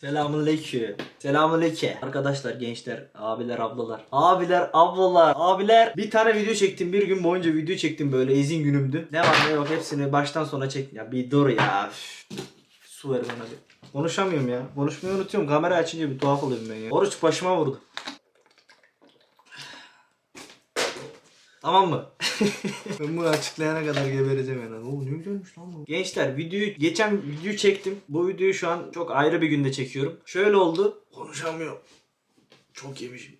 Selamünaleyküm. Selamünaleyküm. Arkadaşlar, gençler, abiler, ablalar. Abiler, ablalar, abiler. Bir tane video çektim. Bir gün boyunca video çektim böyle. izin günümdü. Ne var ne yok hepsini baştan sona çektim. Ya bir dur ya. Üf. Su ver bana bir. Konuşamıyorum ya. Konuşmayı unutuyorum. Kamera açınca bir tuhaf oluyorum ben ya. Oruç başıma vurdu. Tamam mı? ben bunu açıklayana kadar gebereceğim yani. Oo ne güzelmiş lan bu. Gençler videoyu geçen video çektim. Bu videoyu şu an çok ayrı bir günde çekiyorum. Şöyle oldu. Konuşamıyorum. Çok yemişim.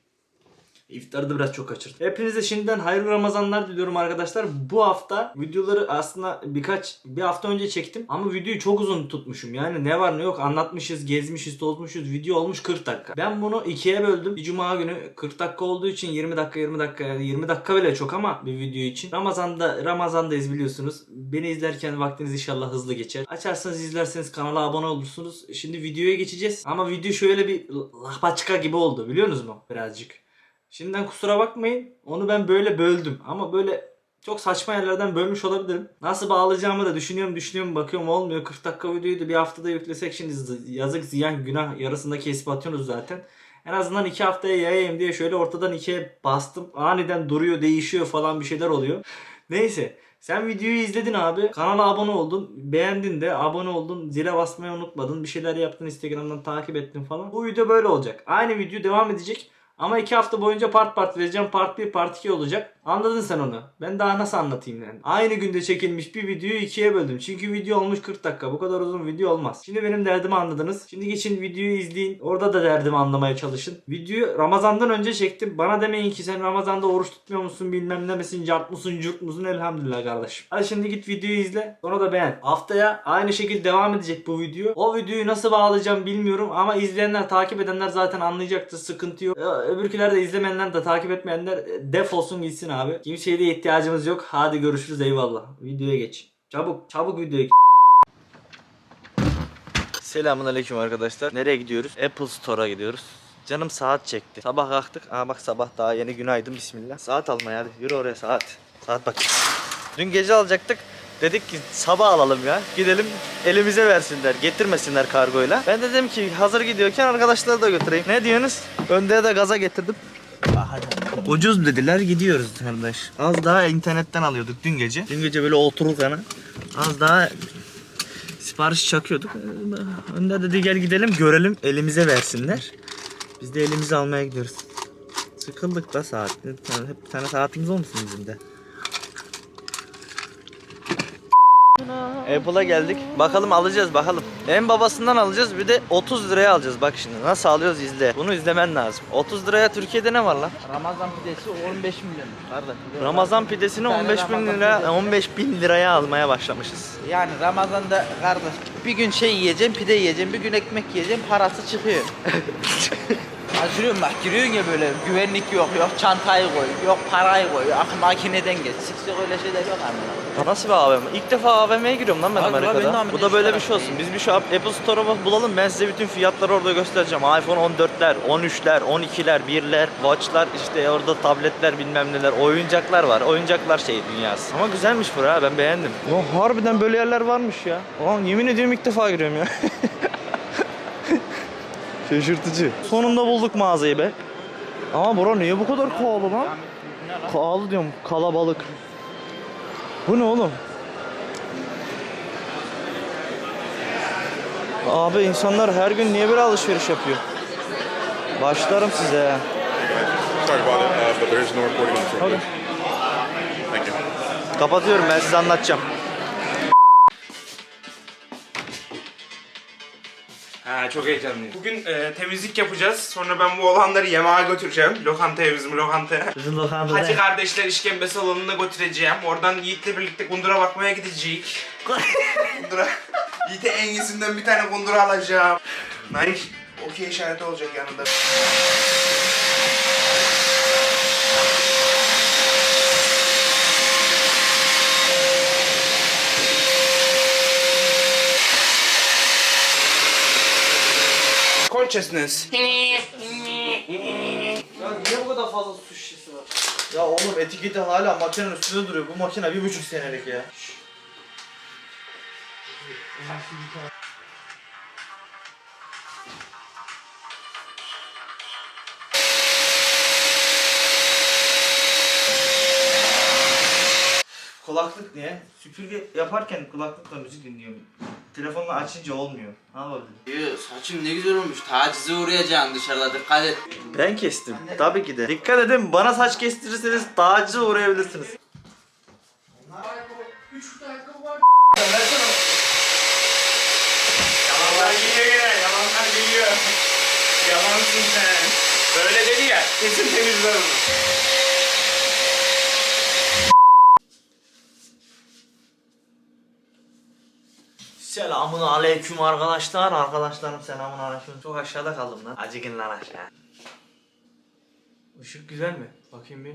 İftarda biraz çok kaçırdım. Hepinize şimdiden hayırlı Ramazanlar diliyorum arkadaşlar. Bu hafta videoları aslında birkaç bir hafta önce çektim ama videoyu çok uzun tutmuşum. Yani ne var ne yok anlatmışız, gezmişiz, tozmuşuz. Video olmuş 40 dakika. Ben bunu ikiye böldüm. Bir cuma günü 40 dakika olduğu için 20 dakika 20 dakika yani 20 dakika bile çok ama bir video için. Ramazan'da Ramazan'dayız biliyorsunuz. Beni izlerken vaktiniz inşallah hızlı geçer. Açarsanız izlerseniz kanala abone olursunuz. Şimdi videoya geçeceğiz. Ama video şöyle bir lahpaçka gibi oldu biliyor musunuz mu? Birazcık. Şimdiden kusura bakmayın. Onu ben böyle böldüm. Ama böyle çok saçma yerlerden bölmüş olabilirim. Nasıl bağlayacağımı da düşünüyorum düşünüyorum bakıyorum olmuyor. 40 dakika videoyu da bir haftada yüklesek şimdi yazık ziyan günah yarısında kesip atıyorsunuz zaten. En azından iki haftaya yayayım diye şöyle ortadan ikiye bastım. Aniden duruyor değişiyor falan bir şeyler oluyor. Neyse. Sen videoyu izledin abi. Kanala abone oldun. Beğendin de abone oldun. Zile basmayı unutmadın. Bir şeyler yaptın. Instagram'dan takip ettin falan. Bu video böyle olacak. Aynı video devam edecek. Ama iki hafta boyunca part part vereceğim. Part 1, part 2 olacak. Anladın sen onu. Ben daha nasıl anlatayım yani. Aynı günde çekilmiş bir videoyu ikiye böldüm. Çünkü video olmuş 40 dakika. Bu kadar uzun video olmaz. Şimdi benim derdimi anladınız. Şimdi geçin videoyu izleyin. Orada da derdimi anlamaya çalışın. Videoyu Ramazan'dan önce çektim. Bana demeyin ki sen Ramazan'da oruç tutmuyor musun bilmem ne misin cart mısın cürt musun elhamdülillah kardeşim. Hadi şimdi git videoyu izle. Sonra da beğen. Haftaya aynı şekilde devam edecek bu video. O videoyu nasıl bağlayacağım bilmiyorum ama izleyenler takip edenler zaten anlayacaktır. Sıkıntı yok. Ya, Öbürküler de izlemeyenler de takip etmeyenler e, defolsun gitsin abi. Kimseye de ihtiyacımız yok. Hadi görüşürüz eyvallah. Videoya geç. Çabuk çabuk videoya geç. Selamun aleyküm arkadaşlar. Nereye gidiyoruz? Apple Store'a gidiyoruz. Canım saat çekti. Sabah kalktık. Aa bak sabah daha yeni günaydın bismillah. Saat almaya hadi yürü oraya saat. Saat bak. Dün gece alacaktık. Dedik ki sabah alalım ya. Gidelim elimize versinler. Getirmesinler kargoyla. Ben de dedim ki hazır gidiyorken arkadaşları da götüreyim. Ne diyorsunuz? Önde de gaza getirdim. Ucuz dediler gidiyoruz kardeş. Az daha internetten alıyorduk dün gece. Dün gece böyle otururken az daha sipariş çakıyorduk. Önde dedi gel gidelim görelim elimize versinler. Biz de elimize almaya gidiyoruz. Sıkıldık da saat. Hep bir tane saatimiz olmasın bizim de. Apple'a geldik. Bakalım alacağız bakalım. En babasından alacağız bir de 30 liraya alacağız. Bak şimdi nasıl alıyoruz izle. Bunu izlemen lazım. 30 liraya Türkiye'de ne var lan? Ramazan pidesi 15 milyon. Kardeş. Ramazan pidesini Bir tane 15 bin lira pidesi. 15 bin liraya almaya başlamışız. Yani Ramazan'da kardeş bir gün şey yiyeceğim, pide yiyeceğim, bir gün ekmek yiyeceğim, parası çıkıyor. Acırıyorum bak giriyorsun ya böyle güvenlik yok, yok çantayı koy, yok parayı koy, yok makineden geç. Sık öyle şeyler yok anne. Nasıl bir AVM? İlk defa AVM'ye giriyorum lan ben ben de Amerika'da. Amerika'ya Bu da böyle bir çıkarak şey olsun. Biz bir şu Apple Store'a bulalım. Ben size bütün fiyatları orada göstereceğim. iPhone 14'ler, 13'ler, 12'ler, 1'ler, Watch'lar, işte orada tabletler bilmem neler, oyuncaklar var. Oyuncaklar şey dünyası. Ama güzelmiş bura ben beğendim. Ya harbiden böyle yerler varmış ya. Ulan yemin ediyorum ilk defa giriyorum ya. Şaşırtıcı. Sonunda bulduk mağazayı be. Ama bura niye bu kadar pahalı lan? Pahalı diyorum kalabalık. Bu ne oğlum? Abi insanlar her gün niye böyle alışveriş yapıyor? Başlarım size. ha. Sorry about it, uh, but there is no recording on the Okay. Thank you. Kapatıyorum ben size anlatacağım. Çok heyecanlıyım. Bugün e, temizlik yapacağız. Sonra ben bu olanları yemeğe götüreceğim. Lokantaya bizim lokantaya. Bizim lokantada. Hacı kardeşler işkembe salonuna götüreceğim. Oradan Yiğit'le birlikte kundura bakmaya gideceğiz. kundura. Yiğit'e en iyisinden bir tane kundura alacağım. Nice. Okey işareti olacak yanında. içersiniz? Ya niye bu kadar fazla su şişesi var? Ya oğlum etiketi hala makinenin üstünde duruyor. Bu makine bir buçuk senelik ya. Kulaklık niye? Süpürge yaparken kulaklıkla müzik dinliyorum. Telefonla açınca olmuyor. Ne yapabilirim? Yo, saçın ne güzel olmuş. Tacize uğrayacaksın dışarıda dikkat et. Ben kestim. Tabii ki de. Dikkat edin bana saç kestirirseniz tacize uğrayabilirsiniz. Yalanlar geliyor gene. Yalanlar geliyor. Yalansın sen. Böyle dedi ya. Kesin temizler onu. Selamun aleyküm arkadaşlar. Arkadaşlarım selamun aleyküm. Çok aşağıda kaldım lan. Acıkın lan aşağı. Işık güzel mi? Bakayım bir.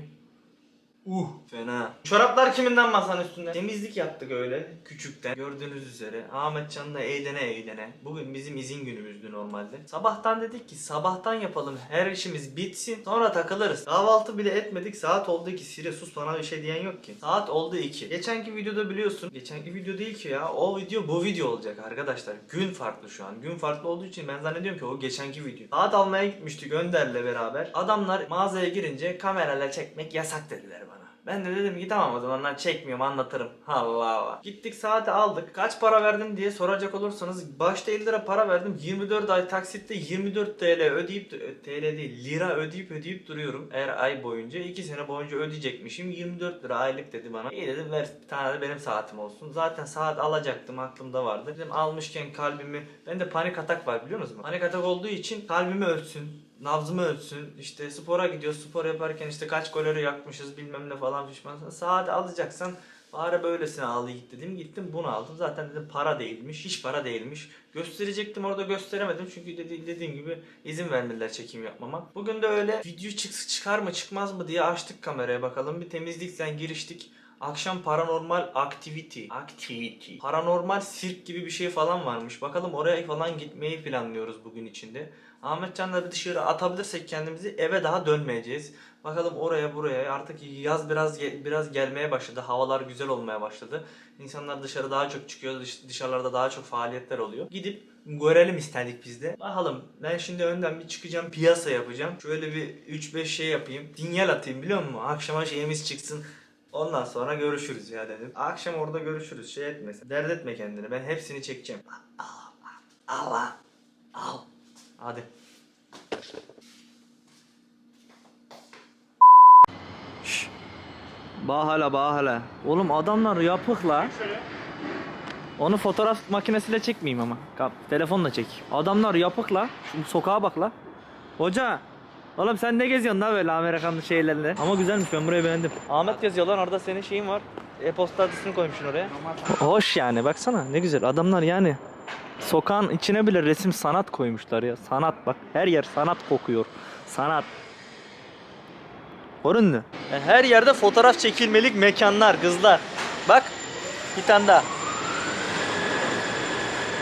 Uh fena. Çoraplar kiminden masanın üstünde? Temizlik yaptık öyle küçükten. Gördüğünüz üzere Ahmetcan da eğlene eğlene. Bugün bizim izin günümüzdü normalde. Sabahtan dedik ki sabahtan yapalım her işimiz bitsin sonra takılırız. Kahvaltı bile etmedik saat oldu 2 Siri sus bana bir şey diyen yok ki. Saat oldu 2. Geçenki videoda biliyorsun. Geçenki video değil ki ya o video bu video olacak arkadaşlar. Gün farklı şu an. Gün farklı olduğu için ben zannediyorum ki o geçenki video. Saat almaya gitmiştik Önder'le beraber. Adamlar mağazaya girince kamerayla çekmek yasak dediler bana. Ben de dedim ki tamam o zaman lan çekmiyorum anlatırım. Allah Allah. Gittik saati aldık. Kaç para verdin diye soracak olursanız başta 50 lira para verdim. 24 ay taksitte 24 TL ödeyip TL değil lira ödeyip ödeyip duruyorum. Eğer ay boyunca 2 sene boyunca ödeyecekmişim. 24 lira aylık dedi bana. İyi dedim ver bir tane de benim saatim olsun. Zaten saat alacaktım aklımda vardı. Dedim almışken kalbimi bende panik atak var biliyor musunuz? Panik atak olduğu için kalbimi ölçsün nabzımı ölçsün. İşte spora gidiyoruz. Spor yaparken işte kaç kalori yakmışız bilmem ne falan pişman. Saat alacaksan bari böylesine al git dedim. Gittim bunu aldım. Zaten dedim para değilmiş. Hiç para değilmiş. Gösterecektim orada gösteremedim. Çünkü dedi, dediğim gibi izin vermediler çekim yapmama. Bugün de öyle video çık çıkar mı çıkmaz mı diye açtık kameraya bakalım. Bir temizlikten giriştik. Akşam paranormal activity. Activity. Paranormal sirk gibi bir şey falan varmış. Bakalım oraya falan gitmeyi planlıyoruz bugün içinde. Ahmetcan'la bir dışarı atabilirsek kendimizi eve daha dönmeyeceğiz. Bakalım oraya buraya artık yaz biraz biraz gelmeye başladı. Havalar güzel olmaya başladı. İnsanlar dışarı daha çok çıkıyor. Dış- dışarılarda daha çok faaliyetler oluyor. Gidip görelim istedik biz de. Bakalım ben şimdi önden bir çıkacağım piyasa yapacağım. Şöyle bir 3-5 şey yapayım. Sinyal atayım biliyor musun? Akşama şeyimiz çıksın. Ondan sonra görüşürüz ya dedim. Akşam orada görüşürüz. Şey etmesin. Dert etme kendini. Ben hepsini çekeceğim. Al al al. Şşş. Bahala bahala. Oğlum adamlar yapık la. Onu fotoğraf makinesiyle çekmeyeyim ama. Kap, telefonla çek. Adamlar yapık la. Şu sokağa bak la. Hoca. Oğlum sen ne geziyorsun la böyle Amerikanlı şeylerle? Ama güzelmiş ben burayı beğendim. Ahmet yazıyor lan orada senin şeyin var. E-posta adresini koymuşsun oraya. Hoş yani baksana ne güzel adamlar yani. Sokağın içine bile resim sanat koymuşlar ya. Sanat bak her yer sanat kokuyor. Sanat. Göründü. Yani her yerde fotoğraf çekilmelik mekanlar kızlar. Bak bir tane daha.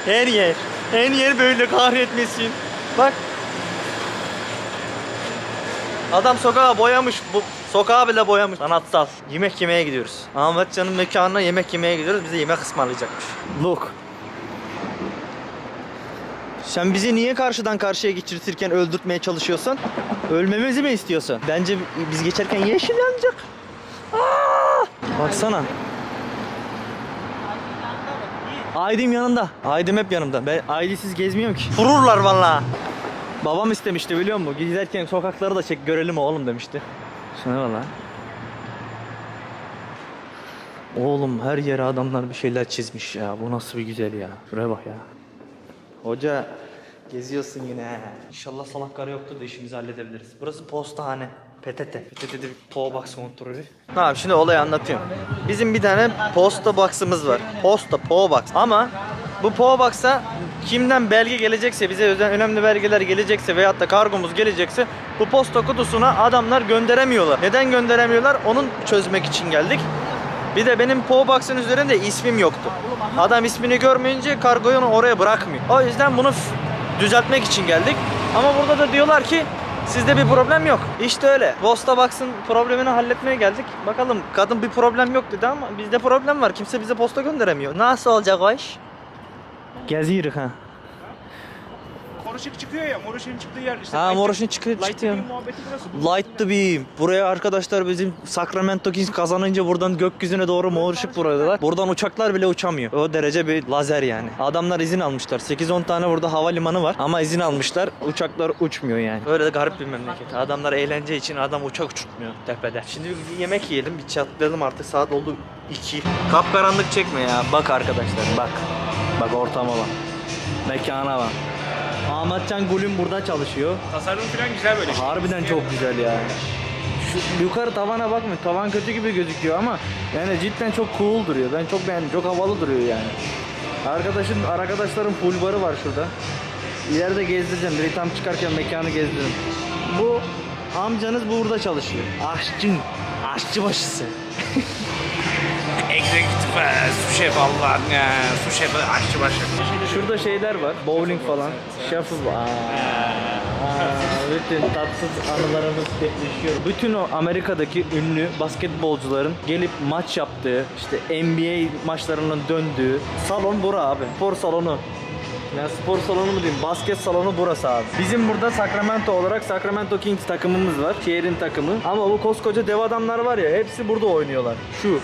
Her yer. Her yer böyle kahretmesin. Bak. Adam sokağa boyamış. Bu sokağı bile boyamış. Sanatsal. Yemek yemeye gidiyoruz. Ahmetcan'ın mekanına yemek yemeye gidiyoruz. Bize yemek ısmarlayacakmış. Look. Sen bizi niye karşıdan karşıya geçirtirken öldürtmeye çalışıyorsun? Ölmemizi mi istiyorsun? Bence biz geçerken yeşil yanacak. Aa! Baksana. Aydım yanında. Aydım hep yanımda. Ben Aydı'siz gezmiyorum ki. Vururlar vallahi. Babam istemişti biliyor musun? Giderken sokakları da çek görelim oğlum demişti. Şuna valla. Oğlum her yere adamlar bir şeyler çizmiş ya. Bu nasıl bir güzel ya. Şuraya bak ya. Hoca geziyorsun yine. İnşallah salak karı yoktur da işimizi halledebiliriz. Burası postahane. PTT. PTT'de bir PO Box kontrolü. Tamam şimdi olayı anlatıyorum. Bizim bir tane posta box'ımız var. Posta PO Box. Ama bu PO Box'a kimden belge gelecekse bize özel önemli belgeler gelecekse veyahut da kargomuz gelecekse bu posta kutusuna adamlar gönderemiyorlar. Neden gönderemiyorlar? Onun çözmek için geldik. Bir de benim PO Box'ın üzerinde ismim yoktu. Adam ismini görmeyince kargoyu onu oraya bırakmıyor. O yüzden bunu düzeltmek için geldik. Ama burada da diyorlar ki sizde bir problem yok. İşte öyle. Posta Box'ın problemini halletmeye geldik. Bakalım kadın bir problem yok dedi ama bizde problem var. Kimse bize posta gönderemiyor. Nasıl olacak o iş? Geziyoruz ha. Mor ışık çıkıyor ya. Mor ışığın çıktığı yer. işte Ha light- mor ışın çıkıyor Light çıktı ya. beam muhabbeti burası. Light the beam. Buraya arkadaşlar bizim Sacramento Kings kazanınca buradan gökyüzüne doğru mor ışık vuruyorlar. Buradan uçaklar bile uçamıyor. O derece bir lazer yani. Adamlar izin almışlar. 8-10 tane burada havalimanı var ama izin almışlar. Uçaklar uçmuyor yani. Öyle de garip bir memleket. Adamlar eğlence için adam uçak uçurtmuyor tepede. Şimdi bir yemek yiyelim. Bir çatlayalım artık saat oldu 2. Kapkaranlık çekme ya. Bak arkadaşlar bak. Bak ortama bak. Mekana bak. Ahmetcan Gül'ün burada çalışıyor. Tasarım falan güzel böyle. Harbiden çok güzel ya. Şu yukarı tavana bakma. Tavan kötü gibi gözüküyor ama yani cidden çok cool duruyor. Ben çok beğendim. Çok havalı duruyor yani. Arkadaşın arkadaşların full barı var şurada. İleride gezdireceğim. Biri tam çıkarken mekanı gezdiririm. Bu amcanız burada çalışıyor. Aşçın. Aşçı başısı. Executive e, su şefi Allah e, su şefi aşçı başı. Şurada şeyler var. Bowling falan. Shuffle. Aa, aa, bütün tatsız anılarımız depreşiyor. Bütün o Amerika'daki ünlü basketbolcuların gelip maç yaptığı, işte NBA maçlarının döndüğü salon bura abi. Spor salonu. Ya spor salonu mu diyeyim? Basket salonu burası abi. Bizim burada Sacramento olarak Sacramento Kings takımımız var. Şehrin takımı. Ama bu koskoca dev adamlar var ya hepsi burada oynuyorlar. Şu.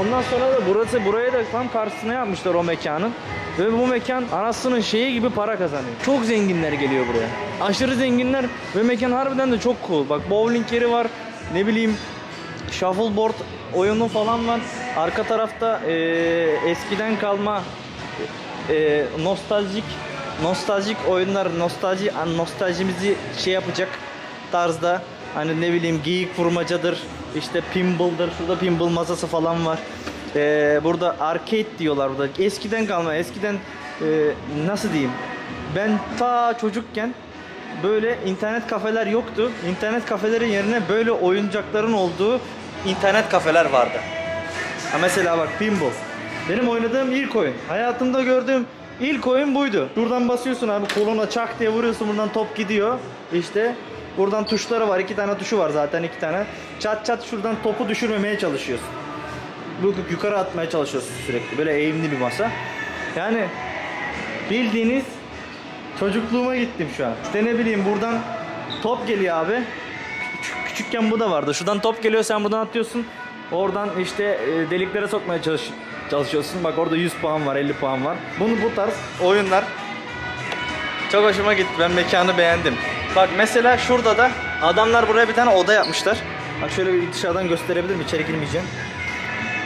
Ondan sonra da burası buraya da tam karşısına yapmışlar o mekanın. Ve bu mekan anasının şeyi gibi para kazanıyor. Çok zenginler geliyor buraya. Aşırı zenginler ve mekan harbiden de çok cool. Bak bowling yeri var. Ne bileyim shuffleboard oyunu falan var. Arka tarafta eee, eskiden kalma eee, nostaljik nostaljik oyunlar, nostalji nostaljimizi şey yapacak tarzda hani ne bileyim geyik vurmacadır, işte pinball'dır. Şurada pinball masası falan var. Eee, burada arcade diyorlar burada. Eskiden kalma, eskiden eee, nasıl diyeyim? Ben ta çocukken böyle internet kafeler yoktu. İnternet kafelerin yerine böyle oyuncakların olduğu internet kafeler vardı. Ha mesela bak pinball. Benim oynadığım ilk oyun. Hayatımda gördüğüm ilk oyun buydu. Şuradan basıyorsun abi koluna çak diye vuruyorsun buradan top gidiyor. İşte buradan tuşları var. iki tane tuşu var zaten iki tane. Çat çat şuradan topu düşürmemeye çalışıyorsun. Bu yukarı atmaya çalışıyorsun sürekli. Böyle eğimli bir masa. Yani bildiğiniz çocukluğuma gittim şu an. İşte ne bileyim buradan top geliyor abi. Küçük, küçükken bu da vardı. Şuradan top geliyor sen buradan atıyorsun. Oradan işte e, deliklere sokmaya çalış çalışıyorsun. Bak orada 100 puan var, 50 puan var. Bunu bu tarz oyunlar çok hoşuma gitti. Ben mekanı beğendim. Bak mesela şurada da adamlar buraya bir tane oda yapmışlar. Bak şöyle bir dışarıdan gösterebilirim. İçeri girmeyeceğim.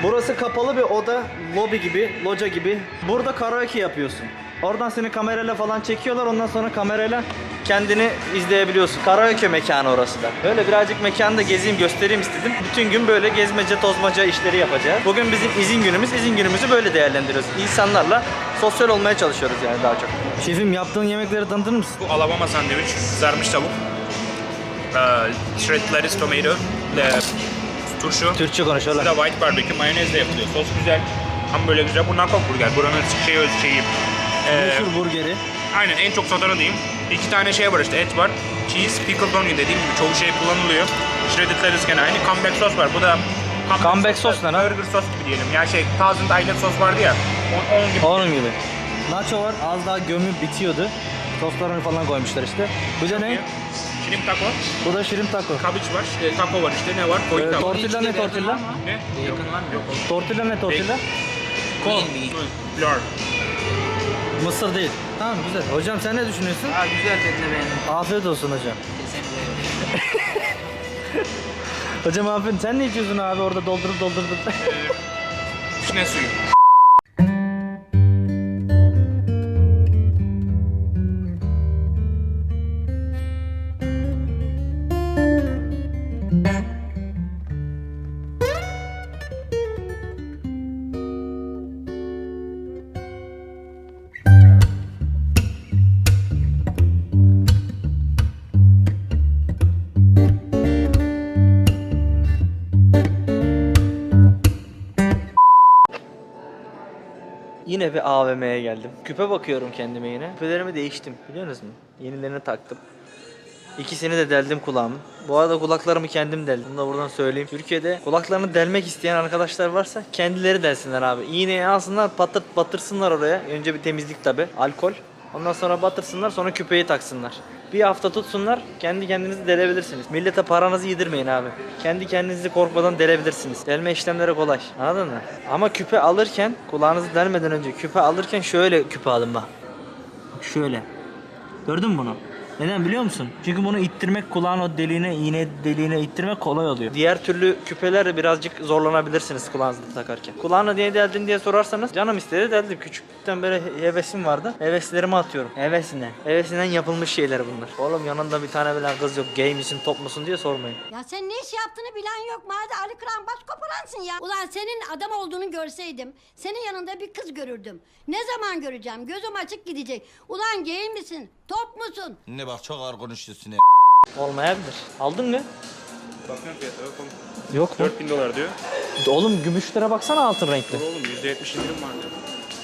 Burası kapalı bir oda, lobi gibi, loca gibi. Burada karaoke yapıyorsun. Oradan seni kamerayla falan çekiyorlar. Ondan sonra kamerayla kendini izleyebiliyorsun. Karaoke mekanı orası da. Böyle birazcık mekanı da gezeyim, göstereyim istedim. Bütün gün böyle gezmece, tozmaca işleri yapacağız. Bugün bizim izin günümüz. İzin günümüzü böyle değerlendiriyoruz. İnsanlarla sosyal olmaya çalışıyoruz yani daha çok. Şefim yaptığın yemekleri tanıtır mısın? Bu Alabama sandviç, kızarmış tavuk. Ee, shredded lettuce, tomato, e, turşu. Türkçe Bir konuşuyorlar. de white barbecue, mayonezle yapılıyor. Sos güzel. Ham böyle güzel. Bunlar kok burger. Buranın şey öz şeyi. Ee, Meşhur burgeri. aynen en çok satanı diyeyim. İki tane şey var işte et var. Cheese, pickled onion dediğim gibi çoğu şey kullanılıyor. Shredded lettuce gene aynı. Comeback sos var. Bu da Comeback sos ne lan? Burger sos gibi diyelim. Yani şey Thousand Island sos vardı ya. o- Onun gibi. Onun gibi. Nacho var az daha gömüp bitiyordu. Soslarını falan koymuşlar işte. Bu da ne? Shrimp taco. Bu da shrimp taco. Kabiç var. E, taco var işte. Ne var? Ee, Koyun taco. tortilla ne tortilla? Ne? Yok. Yok. Tortilla ne tortilla? Lard. Mısır değil. Tamam güzel. Hocam sen ne düşünüyorsun? Ha güzel ben de beğendim. Afiyet olsun hocam. Hocam afiyet. Sen ne içiyorsun abi orada doldurup doldurup? Vişne suyu. Yine bir AVM'ye geldim. Küpe bakıyorum kendime yine. Küpelerimi değiştim biliyor musunuz? Yenilerini taktım. İkisini de deldim kulağımı. Bu arada kulaklarımı kendim deldim. Bunu da buradan söyleyeyim. Türkiye'de kulaklarını delmek isteyen arkadaşlar varsa kendileri delsinler abi. İğneyi alsınlar patırt batırsınlar oraya. Önce bir temizlik tabi. Alkol. Ondan sonra batırsınlar sonra küpeyi taksınlar. Bir hafta tutsunlar kendi kendinizi delebilirsiniz. Millete paranızı yedirmeyin abi. Kendi kendinizi korkmadan delebilirsiniz. Delme işlemleri kolay. Anladın mı? Ama küpe alırken kulağınızı delmeden önce küpe alırken şöyle küpe alın bak. Şöyle. Gördün mü bunu? Neden biliyor musun? Çünkü bunu ittirmek kulağın o deliğine, iğne deliğine ittirmek kolay oluyor. Diğer türlü küpelerle birazcık zorlanabilirsiniz kulağınızda takarken. Kulağına niye deldin diye sorarsanız canım istedi deldim. Küçüklükten beri hevesim vardı. Heveslerimi atıyorum. Hevesinden. Hevesinden yapılmış şeyler bunlar. Oğlum yanında bir tane bile kız yok. Gay misin top musun diye sormayın. Ya sen ne iş yaptığını bilen yok. Madem Ali Kıran baş koparansın ya. Ulan senin adam olduğunu görseydim, senin yanında bir kız görürdüm. Ne zaman göreceğim? Gözüm açık gidecek. Ulan gay misin? Top musun? Ne bak çok ağır konuşuyorsun ya. Olmayabilir. Aldın mı? Bakıyorum fiyata yok oğlum. Yok mu? 4000 dolar diyor. Oğlum gümüşlere baksana altın renkli. Oğlum %70 indirim var diyor.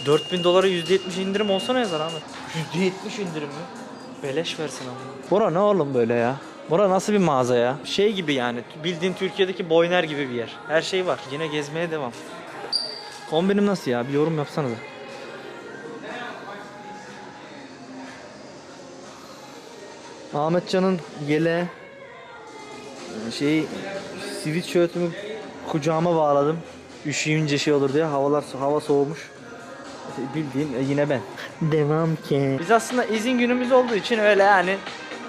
4000 dolara %70 indirim olsa ne yazar Ahmet? %70 indirim mi? Beleş versin ama. Bora ne oğlum böyle ya? Bora nasıl bir mağaza ya? Şey gibi yani bildiğin Türkiye'deki Boyner gibi bir yer. Her şey var. Yine gezmeye devam. Kombinim nasıl ya? Bir yorum yapsanıza. Ahmetcan'ın yele şey sweatshirt'ümü kucağıma bağladım. Üşüyünce şey olur diye havalar hava soğumuş. Bildiğin e, yine ben. Devam ki. Biz aslında izin günümüz olduğu için öyle yani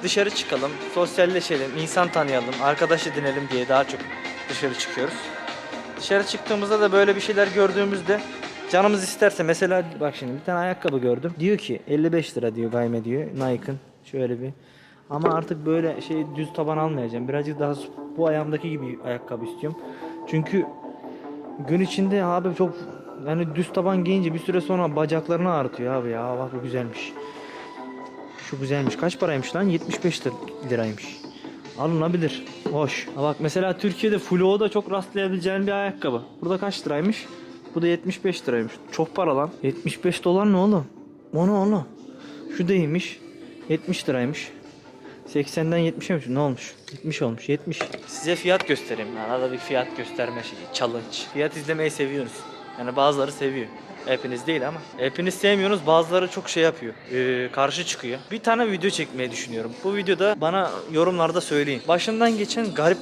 dışarı çıkalım, sosyalleşelim, insan tanıyalım, arkadaş edinelim diye daha çok dışarı çıkıyoruz. Dışarı çıktığımızda da böyle bir şeyler gördüğümüzde canımız isterse mesela bak şimdi bir tane ayakkabı gördüm. Diyor ki 55 lira diyor gayme diyor Nike'ın şöyle bir. Ama artık böyle şey düz taban almayacağım. Birazcık daha bu ayağımdaki gibi ayakkabı istiyorum. Çünkü gün içinde abi çok yani düz taban giyince bir süre sonra bacaklarını ağrıtıyor abi ya. Bak bu güzelmiş. Şu güzelmiş. Kaç paraymış lan? 75 lir- liraymış. Alınabilir. Hoş. Bak mesela Türkiye'de Flo'da çok rastlayabileceğin bir ayakkabı. Burada kaç liraymış? Bu da 75 liraymış. Çok para lan. 75 dolar ne oğlum? O ne oğlum? Şu değilmiş. 70 liraymış. 80'den 70'e mi? Ne olmuş? 70 olmuş. 70. Size fiyat göstereyim. Arada bir fiyat gösterme şeyi. Challenge. Fiyat izlemeyi seviyorsunuz. Yani bazıları seviyor. Hepiniz değil ama. Hepiniz sevmiyorsunuz. Bazıları çok şey yapıyor. Ee, karşı çıkıyor. Bir tane video çekmeyi düşünüyorum. Bu videoda bana yorumlarda söyleyin. Başımdan geçen garip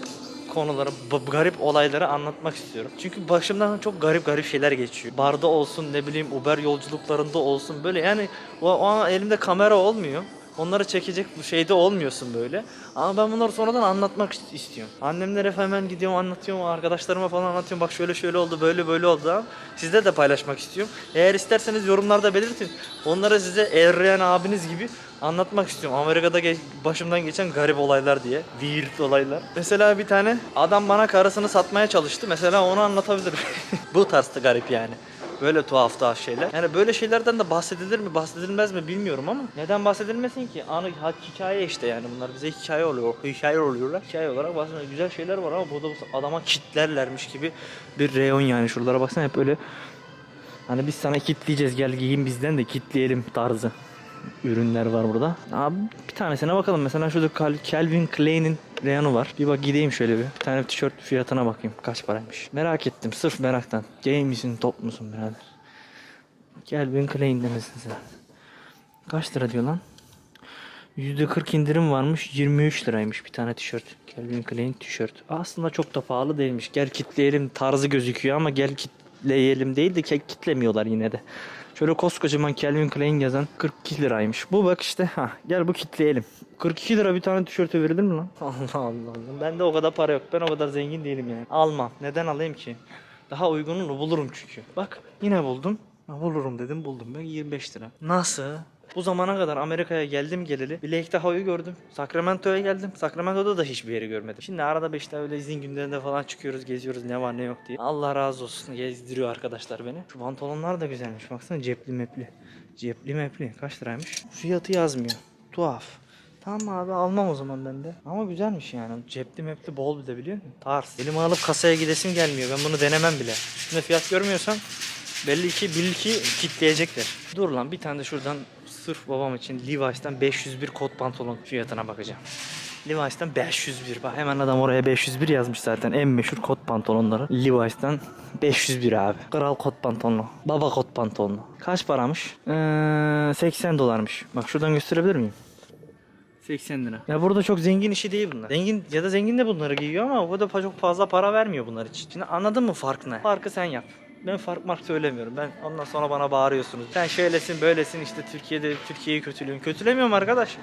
konuları, garip olayları anlatmak istiyorum. Çünkü başımdan çok garip garip şeyler geçiyor. Barda olsun, ne bileyim Uber yolculuklarında olsun böyle yani o, o elimde kamera olmuyor. Onları çekecek bu şeyde olmuyorsun böyle. Ama ben bunları sonradan anlatmak ist- istiyorum. Annemlere hemen gidiyorum anlatıyorum, arkadaşlarıma falan anlatıyorum. Bak şöyle şöyle oldu, böyle böyle oldu. Sizde de paylaşmak istiyorum. Eğer isterseniz yorumlarda belirtin. Onlara size Erreyen abiniz gibi anlatmak istiyorum. Amerika'da ge- başımdan geçen garip olaylar diye. Weird olaylar. Mesela bir tane adam bana karısını satmaya çalıştı. Mesela onu anlatabilirim. bu tarzda garip yani. Böyle tuhaf tuhaf şeyler. Yani böyle şeylerden de bahsedilir mi bahsedilmez mi bilmiyorum ama neden bahsedilmesin ki? Anı hikaye işte yani bunlar bize hikaye oluyor. Hikaye oluyorlar. Hikaye olarak bazen güzel şeyler var ama burada bu adama kitlerlermiş gibi bir reyon yani. Şuralara baksana hep öyle Hani biz sana kitleyeceğiz gel giyin bizden de kitleyelim tarzı ürünler var burada. Abi bir tanesine bakalım. Mesela şurada Cal- Calvin Klein'in reyonu var. Bir bak gideyim şöyle bir. Bir tane tişört fiyatına bakayım. Kaç paraymış. Merak ettim. Sırf meraktan. Gay misin top musun birader? Calvin Klein demesin sen. Kaç lira diyor lan? %40 indirim varmış. 23 liraymış bir tane tişört. Calvin Klein tişört. Aslında çok da pahalı değilmiş. Gel kitleyelim tarzı gözüküyor ama gel kitleyelim değil de kitlemiyorlar yine de. Şöyle koskocaman Calvin Klein yazan 42 liraymış. Bu bak işte ha gel bu kitleyelim. 42 lira bir tane tişörte verilir mi lan? Allah Allah Allah. Bende o kadar para yok. Ben o kadar zengin değilim yani. Almam. Neden alayım ki? Daha uygununu bulurum çünkü. Bak yine buldum. Ha, bulurum dedim buldum ben 25 lira. Nasıl? Bu zamana kadar Amerika'ya geldim geleli. Lake Tahoe'yu gördüm. Sacramento'ya geldim. Sacramento'da da hiçbir yeri görmedim. Şimdi arada işte öyle izin günlerinde falan çıkıyoruz, geziyoruz ne var ne yok diye. Allah razı olsun gezdiriyor arkadaşlar beni. Şu pantolonlar da güzelmiş. Baksana cepli mepli. Cepli mepli. Kaç liraymış? Fiyatı yazmıyor. Tuhaf. Tamam abi almam o zaman ben de. Ama güzelmiş yani. Cepli mepli bol bir de biliyor musun? Tarz. Elimi alıp kasaya gidesim gelmiyor. Ben bunu denemem bile. Üstünde fiyat görmüyorsam belli ki bil ki kitleyecekler. Dur lan bir tane de şuradan sırf babam için Levi's'ten 501 kot pantolon fiyatına bakacağım. Levi's'ten 501. Bak hemen adam oraya 501 yazmış zaten. En meşhur kot pantolonları. Levi's'ten 501 abi. Kral kot pantolonu. Baba kot pantolonu. Kaç paramış? Ee, 80 dolarmış. Bak şuradan gösterebilir miyim? 80 lira. Ya burada çok zengin işi değil bunlar. Zengin ya da zengin de bunları giyiyor ama o da çok fazla para vermiyor bunlar için. Şimdi anladın mı fark ne? Farkı sen yap. Ben fark mark söylemiyorum. Ben ondan sonra bana bağırıyorsunuz. Sen şöylesin böylesin işte Türkiye'de Türkiye'yi kötülüyorsun. Kötülemiyorum arkadaş.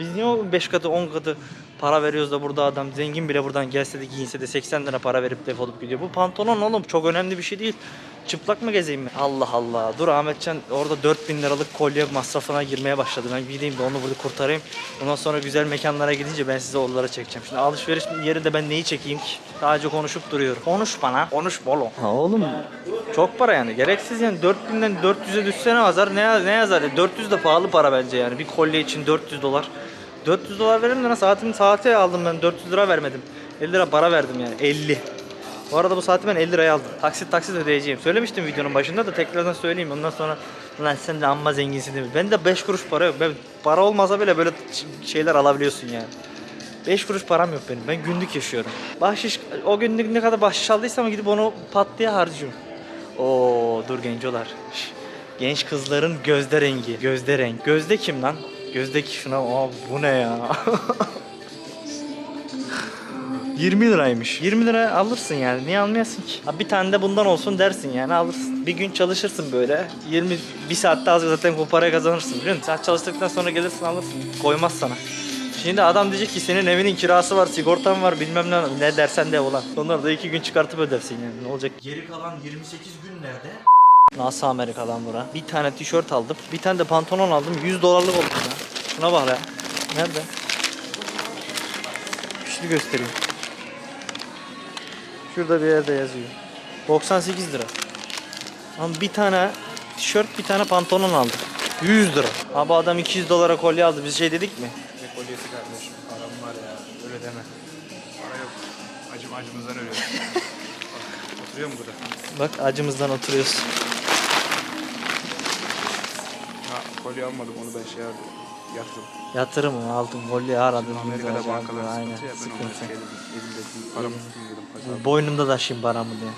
Biz niye o 5 katı 10 katı para veriyoruz da burada adam zengin bile buradan gelse de giyinse de 80 lira para verip defolup gidiyor. Bu pantolon oğlum çok önemli bir şey değil. Çıplak mı gezeyim mi? Allah Allah. Dur Ahmetcan orada 4000 liralık kolye masrafına girmeye başladı. Ben gideyim de onu burada kurtarayım. Ondan sonra güzel mekanlara gidince ben size oralara çekeceğim. Şimdi alışveriş yerinde ben neyi çekeyim ki? Sadece konuşup duruyorum. Konuş bana. Konuş bolo. Ha oğlum çok para yani. Gereksiz yani 4000'den 400'e düşse ne yazar? Ne, ne yazar? ya? 400 de pahalı para bence yani. Bir kolye için 400 dolar. 400 dolar verim de saatimi saate aldım ben 400 lira vermedim. 50 lira para verdim yani 50. Bu arada bu saati ben 50 liraya aldım. Taksit taksit ödeyeceğim. Söylemiştim videonun başında da tekrardan söyleyeyim. Ondan sonra lan sen de amma zenginsin mi? Ben de 5 kuruş para yok. Ben para olmasa bile böyle şeyler alabiliyorsun yani. 5 kuruş param yok benim. Ben günlük yaşıyorum. Bahşiş o günlük ne kadar bahşiş aldıysam gidip onu pat diye harcıyorum. Oo dur gencolar. Genç kızların gözde rengi. Gözde renk. Gözde kim lan? Gözdeki şuna. Aa, bu ne ya? 20 liraymış. 20 lira alırsın yani. Niye almayasın ki? Ha, bir tane de bundan olsun dersin yani alırsın. Bir gün çalışırsın böyle. 20 bir saatte az zaten bu parayı kazanırsın biliyor musun? Saat çalıştıktan sonra gelirsin alırsın. Koymaz sana. Şimdi adam diyecek ki senin evinin kirası var, sigortan var bilmem ne. Ne dersen de ulan. Onları da iki gün çıkartıp ödersin yani. Ne olacak? Geri kalan 28 gün nerede? Nasıl Amerika'dan bura? Bir tane tişört aldım. Bir tane de pantolon aldım. 100 dolarlık oldu ya. Şuna bak ya. Nerede? Şunu göstereyim. Şurada bir yerde yazıyor. 98 lira. Ama bir tane tişört bir tane pantolon aldım. 100 lira. Abi adam 200 dolara kolye aldı. Biz şey dedik mi? Ne kolyesi kardeşim. Param var ya. Öyle deme. Para yok. Acım acımızdan ölüyoruz. Bak, Oturuyor mu burada? Bak acımızdan oturuyoruz. Ha, kolye almadım onu ben şey yaptım. Yatırım. Yatırım aldım kolye aradım. Amerika'da bankalar aynen, sıkıntı ya. Ben sıkıntı. dedim. Elimdeki paramı tutayım dedim. Pazar. Boynumda taşıyayım paramı diye.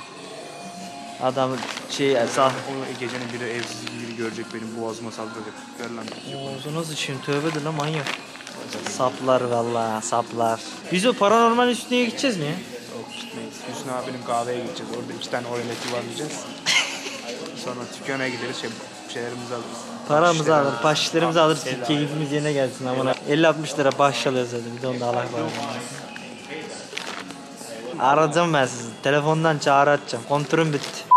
Adam şey sağ Onu gecenin biri evsiz biri görecek benim boğazıma saldıracak. Ver lan. Ağzına sıçayım tövbe de lan manyak. Saplar valla saplar. Biz o paranormal üstüne gideceğiz mi ya? Yok gitmeyiz. Hüsnü abinin kahveye gideceğiz. Orada iki tane oraneti var diyeceğiz. Sonra dükkanaya gideriz. Şey, şeylerimizi alırız. Paramızı alır, bahşişlerimizi alır, gidimiz yerine gelsin amına. 50-60 lira bahşiş alıyoruz zaten, bir de onda Allah var. Arayacağım ben sizi, telefondan çağrı atacağım, kontürüm bitti.